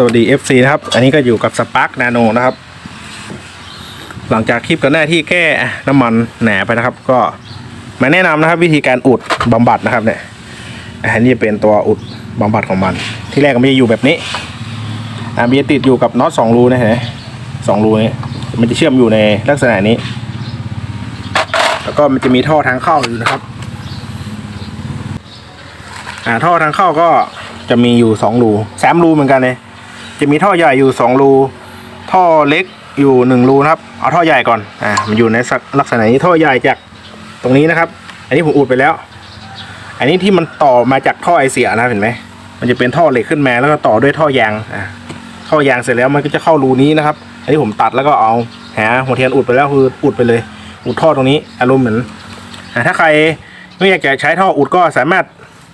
สวัสดี FC นะครับ อันนี้ก็อยู่กับ Spark Nano นะครับ หลังจากคลิปกันหน้าที่แก้น้ำมันแหนไปนะครับ ก็มาแนะนำนะครับ วิธีการอุดบำบัดนะครับเนี่ยอันนี้เป็นตัวอุดบำบัดของมัน ที่แรกมันจะอยู่แบบนี้อ่ามันจะติดอยู่กับน็อตสองรูนะเห็นไหมสองรูนี้มันจะเชื่อมอยู่ในลักษณะนี้ แล้วก็มันจะมีท่อทางเข้าอยู่นะครับ อ่าท่อทางเข้าก็จะมีอยู่สองรูสามรูเหมือนกันเลย จะมีท่อใหญ่อยู่สองรู ท่อเล็กอยู่หนึ่งรูนะครับ เอาท่อใหญ่ก่อน อ่า มันอยู่ในลักษณะนี้ท่อใหญ่จากตรงนี้นะครับ อันนี้ผมอุดไปแล้ว อันนี้ที่มันต่อมาจากท่อไอเสียนะเห็นไหม มันจะเป็นท่อเหล็กขึ้นมาแล้วก็ต่อด้วยท่อยาง อ่าท่อยางเสร็จแล้วมันก็จะเข้ารูนี้นะครับ อันนี้ผมตัดแล้วก็เอาหาหัวเทียนอุดไปแล้วคืออุดไปเลย อุดท่อตรงนี้ อารมณ์เหมือนอ่าถ้าใครไม่อยากจะใช้ท่ออุดก็สามารถ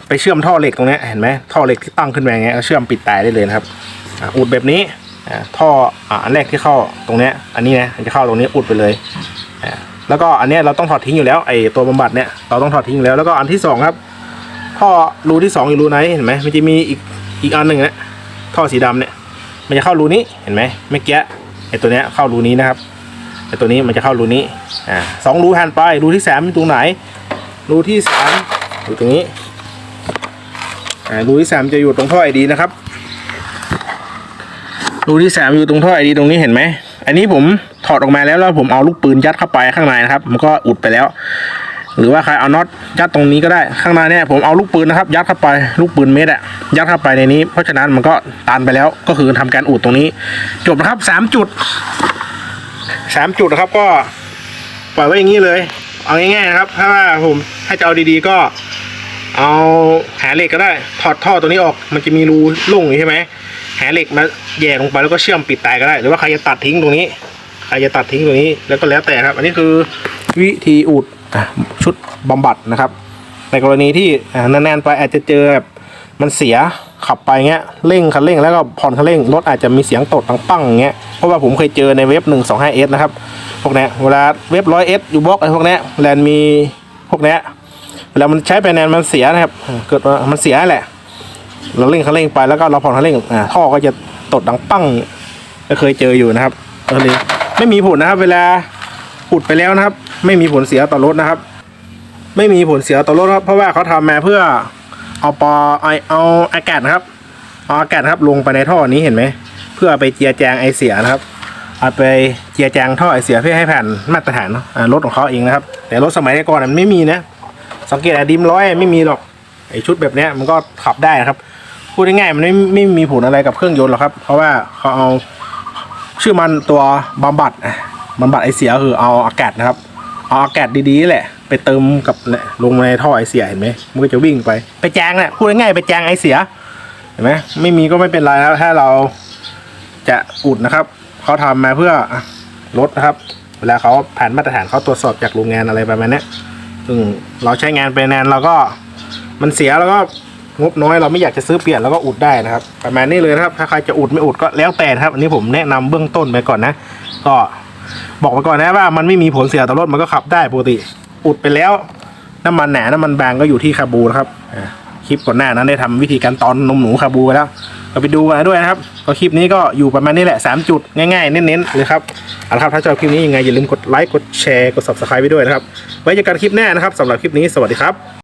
ไปเชื่อมท่อเหล็กตรงนี้เห็นไหมท่อเหล็กที่ตั้งขึ้นมาอย่างเงี้ยเชื่อมปิดตายได้เลยนะครับ อุดแบบนี้ท่ออันแรกที่เข้าตรงเนี้ยอันนี้นะจะเข้าตรงนี้อุดไปเลยแล้วก็อันเนี้ยเราต้องถอดทิ้งอยู่แล้วไอ้ตัวบำบัดเนี้ยเราต้องถอดทิ้งอยู่แล้วแล้วก็อันที่สองครับท่อรูที่สองอยู่รูไหนเห็นไหมมันจะมีอีกอีกอันหนึ่งนะท่อสีดำเนี่ยมันจะเข้ารูนี้เห็นไหมเมื่อกี้ไอ้ตัวเนี้ยเข้ารูนี้นะครับไอ้ตัวนี้มันจะเข้ารูนี้อ่าสองรูหันไปรูที่สามอยู่ตรงไหนรูที่สามอยู่ตรงนี้อ่ารูที่สามจะอยู่ตรงท่อไอดีนะครับ รูที่สามอยู่ตรงท่อไอดีตรงนี้เห็นไหมอันนี้ผมถอดออกมาแล้วแล้วผมเอาลูกปืนยัดเข้าไปข้างในนะครับมันก็อุดไปแล้ว หรือว่าใครเอาน็อตยัดตรงนี้ก็ได้ข้างในเนี่ยผมเอาลูกปืนนะครับ ยัดเข้าไปลูกปืนเม็ดอะยัดเข้าไปในนี้ เพราะฉะนั้นมันก็ตันไปแล้วก็คือทำการอุดตรงนี้ จบนะครับสามจุดสามจุดนะครับก็ปล่อยไว้อย่างนี้เลย เอาง่ายๆนะครับ ถ้าว่าผมให้จะเอาดีๆก็เอาแหเหล็กก็ได้ ถอดท่อตัวนี้ออก มันจะมีรูโล่งอยู่ใช่ไหม หเหล็กมาแย่ลงไปแล้วก็เชื่อมปิดตายก็ได้ หรือว่าใครจะตัดทิ้งตรงนี้ ใครจะตัดทิ้งตรงนี้แล้วก็แล้วแต่ครับ อันนี้คือวิธีอุดชุดบำบัดนะครับ ในกรณีที่อ่านานๆไปอาจจะเจอแบบมันเสียขับไปเงี้ยเร่งคันเร่งแล้วก็ผ่อนคันเร่งรถอาจจะมีเสียงตดตังปั้งเงี้ยเพราะว่าผมเคยเจอในเว็บหนึ่งสองห้าเอสนะครับพวกเนี้ยเวลาเว็บร้อยเอสอยู่บล็อกอะไรพวกเนี้ยแลนมีพวกเนี้ยเวลามันใช้ไปแนนมันเสียนะครับ เกิดว่ามันเสียแหละ เราเร่งคันเร่งไปแล้วก็เราผ่อนคันเร่งอ่าท่อก็จะตดดังปั้งก็เคยเจออยู่นะครับก็เลยไม่มีผลนะครับ เวลาอุดไปแล้วนะครับ ไม่มีผลเสียต่อรถนะครับ ไม่มีผลเสียต่อรถครับเพราะว่าเขาทำมาเพื่อเอาปอไอเอาอากาศนะครับเอาอากาศครับลงไปในท่อนี้เห็นไหมเพื่อไปเจียแจงไอเสียนะครับเอาไปเจียแจงท่อไอเสียเพื่อให้ผ่านมาตรฐานอ่ารถของเขาเองนะครับ แต่รถสมัยก่อนมันไม่มีนะสังเกตอะดิมร้อยไม่มีหรอกไอชุดแบบเนี้ยมันก็ขับได้นะครับ พูดง่ายๆมันไม่ไม่มีผลอะไรกับเครื่องยนต์หรอกครับ เพราะว่าเขาเอาชื่อมันตัวบำบัดอะบำบัดไอเสียคือเอาอากาศนะครับ เอาอากาศดีๆแหละ ไปเติมกับลงในท่อไอเสียเห็นไหมมันก็จะวิ่งไปไปแจงแหละพูดง่ายๆไปแจงไอเสียเห็นไหมไม่มีก็ไม่เป็นไรนะครับถ้าเราจะอุดนะครับเขาทำมาเพื่อลดนะครับ เวลาเขาผ่านมาตรฐานเขาตรวจสอบจากโรงงานอะไรประมาณนี้ซึ่งเราใช้งานไปนานเราก็มันเสียแล้วก็ งบน้อยเราไม่อยากจะซื้อเปลี่ยนแล้วก็อุดได้นะครับ ประมาณนี้เลยนะครับ ถ้าใครจะอุดไม่อุดก็แล้วแต่นะครับ อันนี้ผมแนะนำเบื้องต้นไปก่อนนะ ก็บอกไปก่อนนะว่ามันไม่มีผลเสียต่อรถมันก็ขับได้ปกติ อุดไปแล้ว น้ำมันหนาน้ำมันบางก็อยู่ที่คาบูนะครับคลิปก่อนหน้านั้นได้ทำวิธีการตอนนมหนูคาบูไปแล้วก็ไปดูกันด้วยนะครับ ก็คลิปนี้ก็อยู่ประมาณนี้แหละ 3 จุดง่ายๆ เน้นๆเลยครับเอาละครับถ้าชอบคลิปนี้ยังไงอย่าลืมกดไลค์กดแชร์กด subscribe ไว้ด้วยนะครับ ไว้เจอกันคลิปหน้านะครับสำหรับคลิปนี้สวัสดีครับ